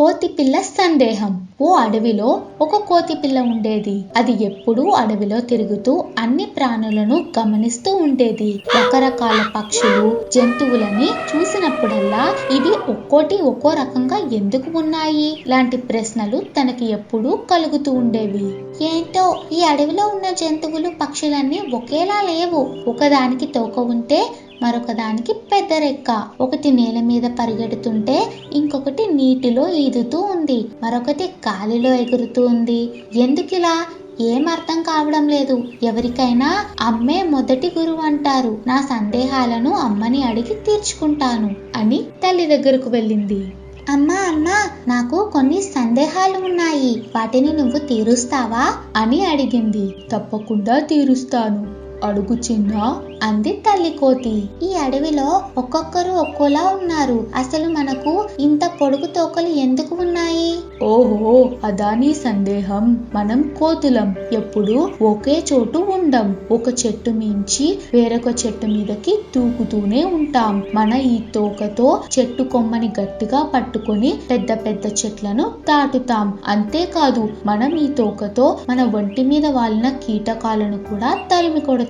కోతిపిల్ల సందేహం. ఓ అడవిలో ఒక కోతిపిల్ల ఉండేది. అది ఎప్పుడూ అడవిలో తిరుగుతూ అన్ని ప్రాణులను గమనిస్తూ ఉండేది. రకరకాల పక్షులు జంతువులని చూసినప్పుడల్లా ఇవి ఒక్కోటి ఒక్కో రకంగా ఎందుకు ఉన్నాయి? లాంటి ప్రశ్నలు తనకి ఎప్పుడూ కలుగుతూ ఉండేవి. ఏంటో ఈ అడవిలో ఉన్న జంతువులు పక్షులన్నీ ఒకేలా లేవు. ఒకదానికి తోక ఉంటే మరొక దానికి పెద్ద రెక్క. ఒకటి నేల మీద పరిగెడుతుంటే ఇంకొకటి నీటిలో ఈదుతూ ఉంది. మరొకటి గాలిలో ఎగురుతూ ఉంది. ఎందుకిలా? ఏం అర్థం కావడం లేదు. ఎవరికైనా అమ్మే మొదటి గురువు అంటారు. నా సందేహాలను అమ్మని అడిగి తీర్చుకుంటాను అని తల్లి దగ్గరకు వెళ్ళింది. అమ్మా అమ్మా నాకు కొన్ని సందేహాలు ఉన్నాయి. వాటిని నువ్వు తీరుస్తావా? అని అడిగింది. తప్పకుండా తీరుస్తాను. అడుగు చిన్న అంది తల్లి కోతి. ఈ అడవిలో ఒక్కొక్కరు ఒక్కోలా ఉన్నారు. అసలు మనకు ఇంత పొడుగు తోకలు ఎందుకు ఉన్నాయి? ఓహో అదాని సందేహం. మనం కోతులం. ఎప్పుడు ఒకే చోటు ఉండం. ఒక చెట్టు మించి వేరొక చెట్టు మీదకి తూకుతూనే ఉంటాం. మన ఈ తోకతో చెట్టు కొమ్మని గట్టిగా పట్టుకొని పెద్ద పెద్ద చెట్లను దాటుతాం. అంతేకాదు మనం ఈ తోకతో మన ఒంటి మీద వాలిన కీటకాలను కూడా తరిమి కొడతాం.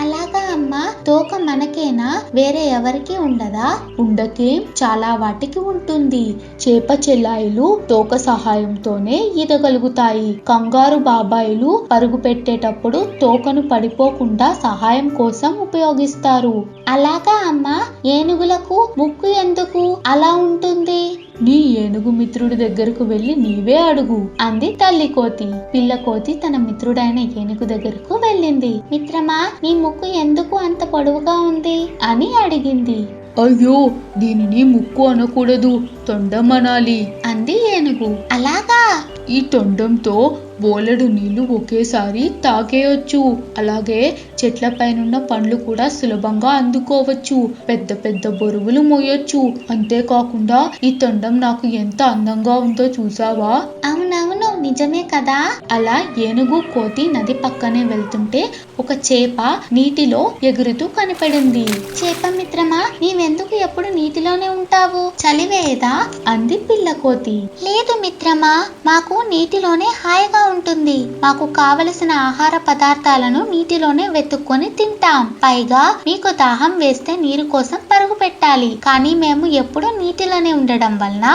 అలాగా అమ్మా తోక మనకేనా? వేరే ఎవరికి ఉండదా? ఉండకేం చాలా వాటికి ఉంటుంది. చేప చెల్లాయిలు తోక సహాయంతోనే ఈదగలుగుతాయి. కంగారు బాబాయిలు పరుగు పెట్టేటప్పుడు తోకను పడిపోకుండా సహాయం కోసం ఉపయోగిస్తారు. అలాగా అమ్మా ఏనుగులకు ముక్కు ఎందుకు? అలా ఉంటుంది. నీ ఏనుగు మిత్రుడి దగ్గరకు వెళ్ళి నీవే అడుగు అంది తల్లి కోతి. పిల్ల కోతి తన మిత్రుడైన ఏనుగు దగ్గరకు వెళ్ళింది. మిత్రమా నీ ముక్కు ఎందుకు అంత పొడవుగా ఉంది? అని అడిగింది. అయ్యో దీనిని ముక్కు అనకూడదు తొండం అనాలి. అంది ఏనుగు. అలాగా? ఈ తొండంతో బోలెడు నీళ్ళు ఒకేసారి తాకేయొచ్చు అలాగే చెట్ల పైనున్న పండ్లు కూడా సులభంగా అందుకోవచ్చు. పెద్ద పెద్ద బరువులు మోయొచ్చు. అంతేకాకుండా ఈ తొండం నాకు ఎంత అందంగా ఉందో చూసావా? అవునవును నిజమే కదా? అలా ఏనుగు కోతి నది పక్కనే వెళ్తుంటే ఒక చేప నీటిలో ఎగురుతూ కనపడింది. చేప మిత్రమా నీవెందుకు ఎప్పుడు నీటిలోనే ఉంటావు? చలివేయదా? అంది పిల్ల కోతి. లేదు మిత్రమా మాకు నీటిలోనే హాయిగా ఉంటుంది. మాకు కావలసిన ఆహార పదార్థాలను నీటిలోనే వెతుక్కొని తింటాం. పైగా మీకు దాహం వేస్తే నీరు కోసం పరుగు పెట్టాలి. కానీ మేము ఎప్పుడూ నీటిలోనే ఉండడం వలన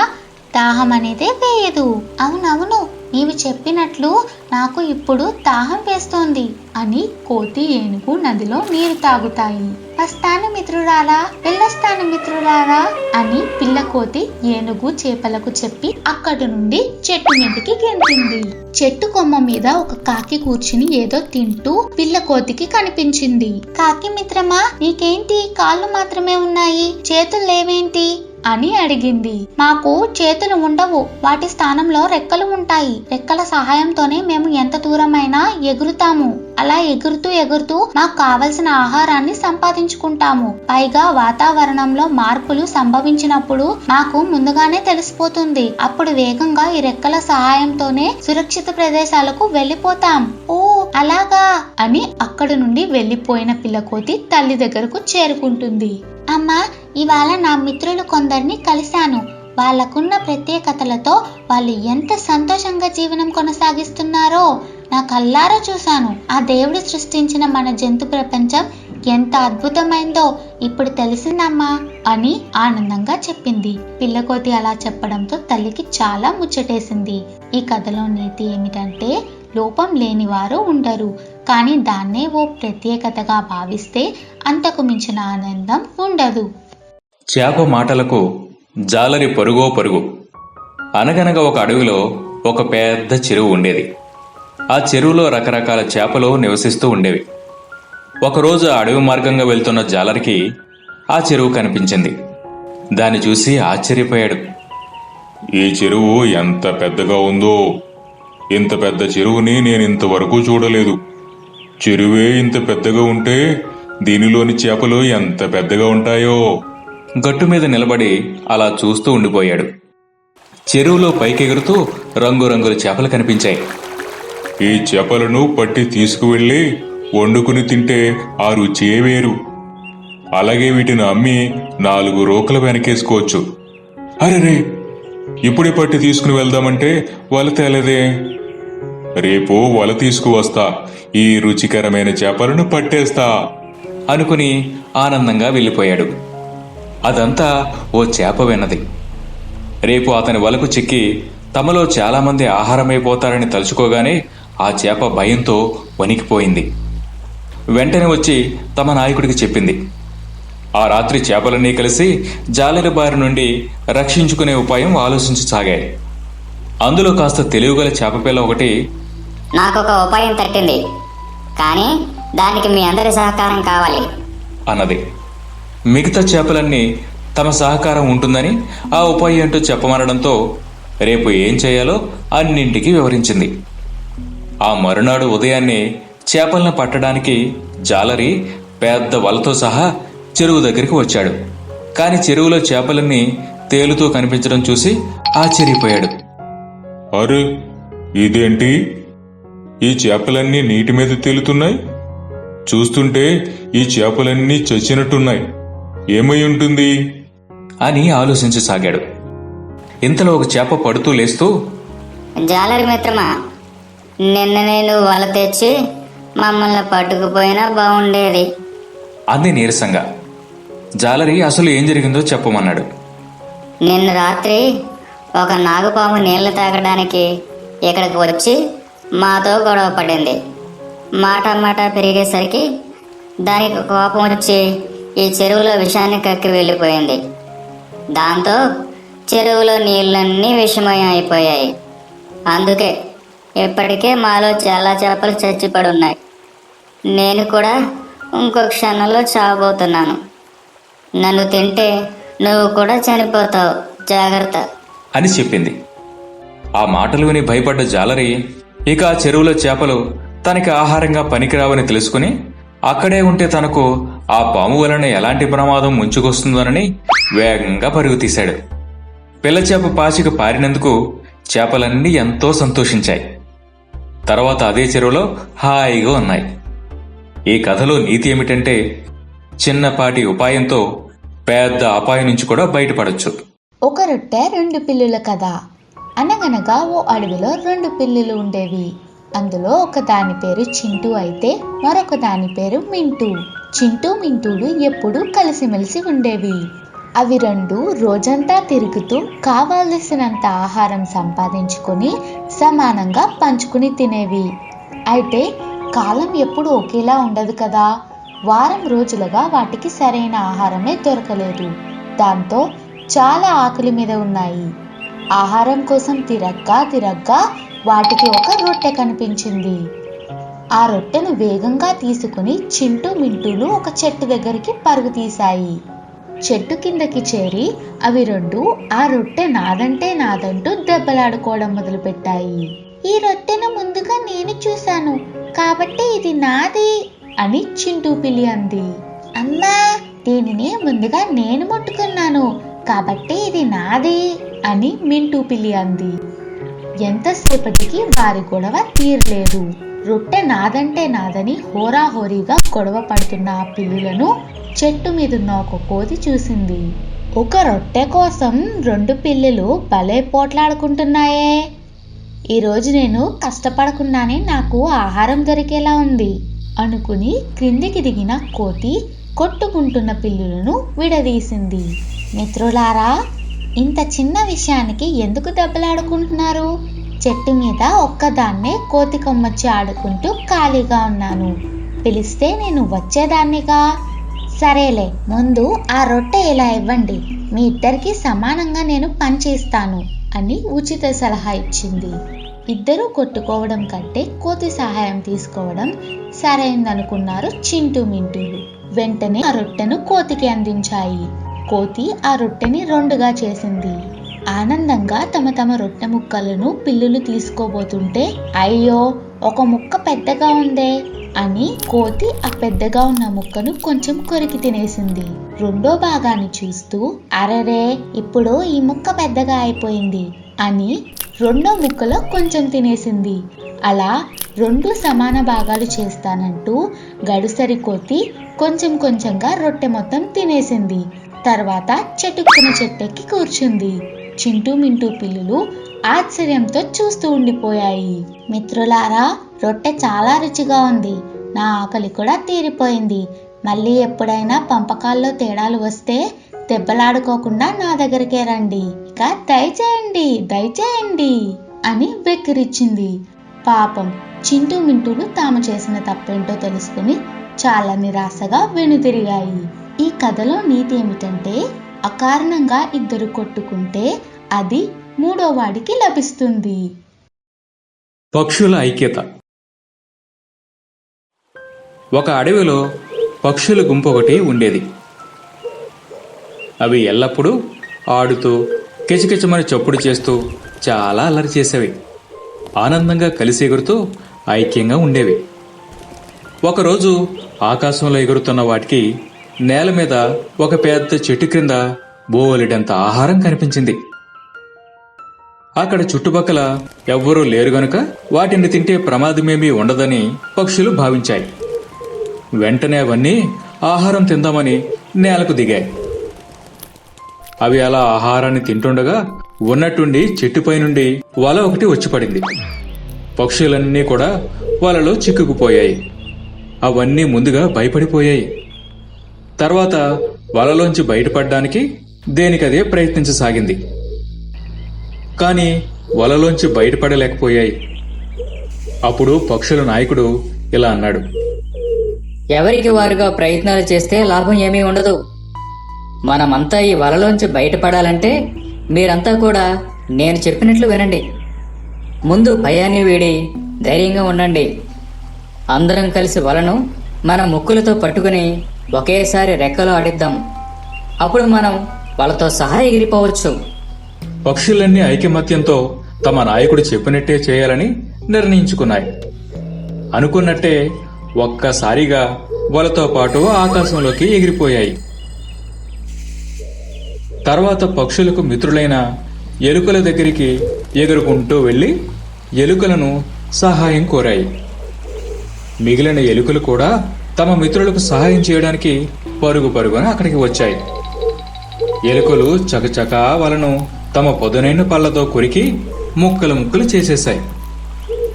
దాహం అనేదే వేయదు. అవునవును నీవు చెప్పినట్లు నాకు ఇప్పుడు దాహం వేస్తోంది అని కోతి ఏనుగు నదిలో నీరు తాగుతాయి. వస్తాను మిత్రురాలా వెళ్ళొస్తాను మిత్రురాలా అని పిల్లకోతి ఏనుగు చేపలకు చెప్పి అక్కడి నుండి చెట్టు మీదకి గెంతింది. చెట్టు కొమ్మ మీద ఒక కాకి కూర్చుని ఏదో తింటూ పిల్లకోతికి కనిపించింది. కాకి మిత్రమా నీకేంటి? కాళ్ళు మాత్రమే ఉన్నాయి. చేతులు లేవేంటి అని అడిగింది. మాకు చేతులు ఉండవు. వాటి స్థానంలో రెక్కలు ఉంటాయి. రెక్కల సహాయంతోనే మేము ఎంత దూరమైనా ఎగురుతాము. అలా ఎగురుతూ ఎగురుతూ మాకు కావలసిన ఆహారాన్ని సంపాదించుకుంటాము. పైగా వాతావరణంలో మార్పులు సంభవించినప్పుడు మాకు ముందుగానే తెలిసిపోతుంది. అప్పుడు వేగంగా ఈ రెక్కల సహాయంతోనే సురక్షిత ప్రదేశాలకు వెళ్ళిపోతాం. ఓ అలాగా! అని అక్కడి నుండి వెళ్ళిపోయిన పిల్లకోతి తల్లి దగ్గరకు చేరుకుంటుంది. అమ్మా ఇవాళ నా మిత్రులు కొందరిని కలిశాను. వాళ్ళకున్న ప్రత్యేకతలతో వాళ్ళు ఎంత సంతోషంగా జీవనం కొనసాగిస్తున్నారో నా కల్లారా చూశాను. ఆ దేవుడు సృష్టించిన మన జంతు ప్రపంచం ఎంత అద్భుతమైందో ఇప్పుడు తెలిసిందమ్మా అని ఆనందంగా చెప్పింది. పిల్లకోతి అలా చెప్పడంతో తల్లికి చాలా ముచ్చటేసింది. ఈ కథలో నీతి ఏమిటంటే లోపం లేనివారు ఉండరు. కానీ దాన్నే ఓ ప్రత్యేకతగా భావిస్తే అంతకు మించిన ఆనందం ఉండదు. చేప మాటలకు జాలరి పరుగో పరుగు. అనగనగా ఒక అడవిలో ఒక పెద్ద చెరువు ఉండేది. ఆ చెరువులో రకరకాల చేపలు నివసిస్తూ ఉండేవి. ఒకరోజు అడవి మార్గంగా వెళ్తున్న జాలరికి ఆ చెరువు కనిపించింది. దాన్ని చూసి ఆశ్చర్యపోయాడు. ఈ చెరువు ఎంత పెద్దగా ఉందో. ఇంత పెద్ద చెరువుని నేను ఇంతవరకు చూడలేదు. చెరువే ఇంత పెద్దగా ఉంటే దీనిలోని చేపలు ఎంత పెద్దగా ఉంటాయో. గట్టు మీద నిలబడి అలా చూస్తూ ఉండిపోయాడు. చెరువులో పైకెగురుతూ రంగురంగుల చేపలు కనిపించాయి. ఈ చేపలను పట్టి తీసుకువెళ్ళి వండుకుని తింటే ఆ రుచే వేరు? అలాగే వీటిని అమ్మి నాలుగు రోకలు వెనకేసుకోవచ్చు. అరెరే! ఇప్పుడే పట్టి తీసుకుని వెళ్దామంటే వల తేలేదే. రేపు వల తీసుకువస్తా. ఈ రుచికరమైన చేపలను పట్టేస్తా. అనుకుని ఆనందంగా వెళ్ళిపోయాడు. అదంతా ఓ చేప విన్నది. రేపు అతని వలకు చిక్కి తమలో చాలామంది ఆహారమైపోతారని తలుచుకోగానే ఆ చేప భయంతో వణికిపోయింది. వెంటనే వచ్చి తమ నాయకుడికి చెప్పింది. ఆ రాత్రి చేపలన్నీ కలిసి జాలరి బారి నుండి రక్షించుకునే ఉపాయం ఆలోచించసాగాయి అందులో కాస్త తెలివిగల చేపపిల్ల ఒకటి నాకు ఒక ఉపాయం తట్టింది. కానీ దానికి మీ అందరి సహకారం కావాలి. అన్నది. మిగతా చేపలన్నీ తమ సహకారం ఉంటుందని ఆ ఉపాయం ఏంటో చెప్పమనడంతో రేపు ఏం చేయాలో అన్నింటికి వివరించింది. ఆ మరునాడు ఉదయాన్నే చేపలను పట్టడానికి జాలరి పెద్ద వలతో సహా చెరువు దగ్గరికి వచ్చాడు. కాని చెరువులో చేపలన్నీ తేలుతూ కనిపించడం చూసి ఆశ్చర్యపోయాడు. అరే ఇదేంటి? ఈ చేపలన్నీ నీటి మీద తేలుతున్నాయి? చూస్తుంటే ఈ చేపలన్నీ చచ్చినట్టున్నాయి. ఏమై ఉంటుంది? అని ఆలోచించసాగాడు ఇంతలో ఒక చేప పడుతూ లేస్తూ జాలరి మిత్రమా నిన్న నేను వల తెచ్చి మమ్మల్ని పట్టుకుపోయినా బాగుండేది. అంది నీరసంగా. జాలరి అసలు ఏం జరిగిందో చెప్పమన్నాడు. నిన్న రాత్రి ఒక నాగుపాము నీళ్ళు తాగడానికి ఇక్కడికి వచ్చి మాతో గొడవ పడింది. మాట మాట పెరిగేసరికి దానికి కోపం వచ్చి ఈ చెరువులో విషాన్ని కక్కి వెళ్ళిపోయింది. దాంతో చెరువులో నీళ్ళన్నీ విషమయం అయిపోయాయి. అందుకే ఇప్పటికే మాలో చాలా చేపలు చచ్చిపడున్నాయి. నేను కూడా ఇంకో క్షణంలో చావబోతున్నాను. నన్ను తింటే నువ్వు కూడా చనిపోతావు. జాగ్రత్త. అని చెప్పింది. ఆ మాటలు విని భయపడ్డ జాలరి ఇక ఆ చెరువులో చేపలు తనకి ఆహారంగా పనికిరావని తెలుసుకుని అక్కడే ఉంటే తనకు ఆ పాము వలన ఎలాంటి ప్రమాదం ముంచుకొస్తుందోనని వేగంగా పరుగు తీశాడు. పిల్లచేప పాచిక పారినందుకు చేపలన్నీ ఎంతో సంతోషించాయి. తర్వాత అదే చెరువులో హాయిగా ఉన్నాయి. ఈ కథలో నీతి ఏమిటంటే చిన్నపాటి ఉపాయంతో పెద్ద అపాయం నుంచి కూడా బయటపడొచ్చు. ఒక రొట్టె రెండు పిల్లుల కథ. అనగనగా ఓ అడవిలో రెండు పిల్లులు ఉండేవి. అందులో ఒక దాని పేరు చింటూ అయితే మరొక దాని పేరు మింటూ. చింటూ మింటూలు ఎప్పుడూ కలిసిమెలిసి ఉండేవి. అవి రెండు రోజంతా తిరుగుతూ కావాల్సినంత ఆహారం సంపాదించుకొని సమానంగా పంచుకుని తినేవి. అయితే కాలం ఎప్పుడు ఒకేలా ఉండదు కదా. వారం రోజులుగా వాటికి సరైన ఆహారమే దొరకలేదు. దాంతో చాలా ఆకలి మీద ఉన్నాయి. ఆహారం కోసం తిరగ్గా తిరగ్గా వాటికి ఒక రొట్టె కనిపించింది. ఆ రొట్టెను వేగంగా తీసుకుని చింటూ మింటూలు ఒక చెట్టు దగ్గరికి పరుగు తీశాయి. చెట్టు కిందకి చేరి అవి రెండు ఆ రొట్టె నాదంటే నాదంటూ దెబ్బలాడుకోవడం మొదలుపెట్టాయి. ఈ రొట్టెను ముందుగా నేను చూశాను కాబట్టి ఇది నాది అని చింటూ పిల్లి అంది. అమ్మా దీనిని ముందుగా నేను ముట్టుకున్నాను కాబట్టి ఇది నాది అని మింటూ పిల్లి అంది. ఎంతసేపటికి వారి గొడవ తీరలేదు. రొట్టె నాదంటే నాదని హోరాహోరీగా గొడవ పడుతున్న ఆ పిల్లులను చెట్టు మీదున్న ఒక కోతి చూసింది. ఒక రొట్టె కోసం రెండు పిల్లులు భలే పోట్లాడుకుంటున్నాయే. ఈరోజు నేను కష్టపడకుండానే నాకు ఆహారం దొరికేలా ఉంది అనుకుని క్రిందికి దిగిన కోతి కొట్టుకుంటున్న పిల్లులను విడదీసింది. మిత్రులారా ఇంత చిన్న విషయానికి ఎందుకు దెబ్బలాడుకుంటున్నారు? చెట్టు మీద ఒక్కదాన్నే కోతి కొమ్మచ్చి ఆడుకుంటూ ఖాళీగా ఉన్నాను. పిలిస్తే నేను వచ్చేదాన్నిగా. సరేలే ముందు ఆ రొట్టె ఇలా ఇవ్వండి? మీ ఇద్దరికి సమానంగా నేను పనిచేస్తాను అని ఉచిత సలహా ఇచ్చింది. ఇద్దరూ కొట్టుకోవడం కంటే కోతి సహాయం తీసుకోవడం సరైందనుకున్నారు చింటూ మింటూలు. వెంటనే ఆ రొట్టెను కోతికి అందించాయి. కోతి ఆ రొట్టెని రెండుగా చేసింది. ఆనందంగా తమ తమ రొట్టె ముక్కలను పిల్లులు తీసుకోబోతుంటే అయ్యో ఒక ముక్క పెద్దగా ఉందే అని కోతి ఆ పెద్దగా ఉన్న ముక్కను కొంచెం కొరికి తినేసింది. రెండో భాగాన్ని చూస్తూ అరరే ఇప్పుడు ఈ ముక్క పెద్దగా అయిపోయింది అని రెండో ముక్కలో కొంచెం తినేసింది. అలా రెండు సమాన భాగాలు చేస్తానంటూ గడుసరి కోతి కొంచెం కొంచెంగా రొట్టె మొత్తం తినేసింది. తర్వాత చెట్టుకున్న చెట్టెక్కి కూర్చుంది. చింటూ మింటూ పిల్లులు ఆశ్చర్యంతో చూస్తూ ఉండిపోయాయి. మిత్రులారా రొట్టె చాలా రుచిగా ఉంది. నా ఆకలి కూడా తీరిపోయింది. మళ్ళీ ఎప్పుడైనా పంపకాల్లో తేడాలు వస్తే దెబ్బలాడుకోకుండా నా దగ్గరికే రండి. ఇక దయచేయండి దయచేయండి అని వెక్కిరిచ్చింది. పాపం చింటూ మింటూలు తాము చేసిన తప్పేంటో తెలుసుకుని చాలా నిరాశగా వెనుతిరిగాయి ఈ కథలో నీతి ఏమిటంటే అకారణంగా ఇద్దరు కొట్టుకుంటే అది మూడో వాడికి లభిస్తుంది. పక్షుల ఐక్యత. ఒక అడవిలో పక్షుల గుంపు ఒకటి ఉండేది. అవి ఎల్లప్పుడూ ఆడుతూ కిచకిచమని చప్పుడు చేస్తూ చాలా అల్లరి చేసేవి. ఆనందంగా కలిసి ఎగురుతూ ఐక్యంగా ఉండేవి. ఒకరోజు ఆకాశంలో ఎగురుతున్న వాటికి నేల మీద ఒక పెద్ద చెట్టు క్రింద బోలెడంత ఆహారం కనిపించింది. అక్కడ చుట్టుపక్కల ఎవ్వరూ లేరు గనుక వాటిని తింటే ప్రమాదమేమీ ఉండదని పక్షులు భావించాయి. వెంటనే అవన్నీ ఆహారం తిందామని నేలకు దిగాయి. అవి అలా ఆహారాన్ని తింటుండగా ఉన్నట్టుండి చెట్టుపై నుండి వల ఒకటి వచ్చి పడింది. పక్షులన్నీ కూడా వలలో చిక్కుకుపోయాయి. అవన్నీ ముందుగా భయపడిపోయాయి. తర్వాత వలలోంచి బయటపడడానికి దేనికదే ప్రయత్నించసాగింది. కానీ వలలోంచి బయటపడలేకపోయాయి. అప్పుడు పక్షుల నాయకుడు ఇలా అన్నాడు. ఎవరికి వారుగా ప్రయత్నాలు చేస్తే లాభం ఏమీ ఉండదు. మనమంతా ఈ వలలోంచి బయటపడాలంటే మీరంతా కూడా నేను చెప్పినట్లు వినండి. ముందు భయాన్ని వీడి ధైర్యంగా ఉండండి. అందరం కలిసి వలను మన ముక్కులతో పట్టుకుని ఒకేసారి రెక్కలు ఆడిద్దాం. అప్పుడు మనం వాళ్ళతో సహా ఎగిరిపోవచ్చు. పక్షులన్నీ ఐకమత్యంతో తమ నాయకుడు చెప్పినట్టే చేయాలని నిర్ణయించుకున్నాయి. అనుకున్నట్టే ఒక్కసారిగా వలతో పాటు ఆకాశంలోకి ఎగిరిపోయాయి. తర్వాత పక్షులకు మిత్రులైన ఎలుకల దగ్గరికి ఎగురుకుంటూ వెళ్ళి ఎలుకలను సహాయం కోరాయి. మిగిలిన ఎలుకలు కూడా తమ మిత్రులకు సహాయం చేయడానికి పరుగు పరుగున అక్కడికి వచ్చాయి. ఎలుకలు చకచకా వలను తమ పొదనైన పళ్ళతో కొరికి ముక్కలు ముక్కలు చేసేశాయి.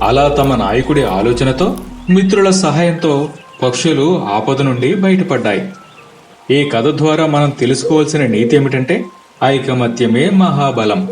అలా తమ నాయకుడి ఆలోచనతో మిత్రుల సహాయంతో పక్షులు ఆపద నుండి బయటపడ్డాయి. ఈ కథ ద్వారా మనం తెలుసుకోవాల్సిన నీతి ఏమిటంటే ఐకమత్యమే మహాబలం.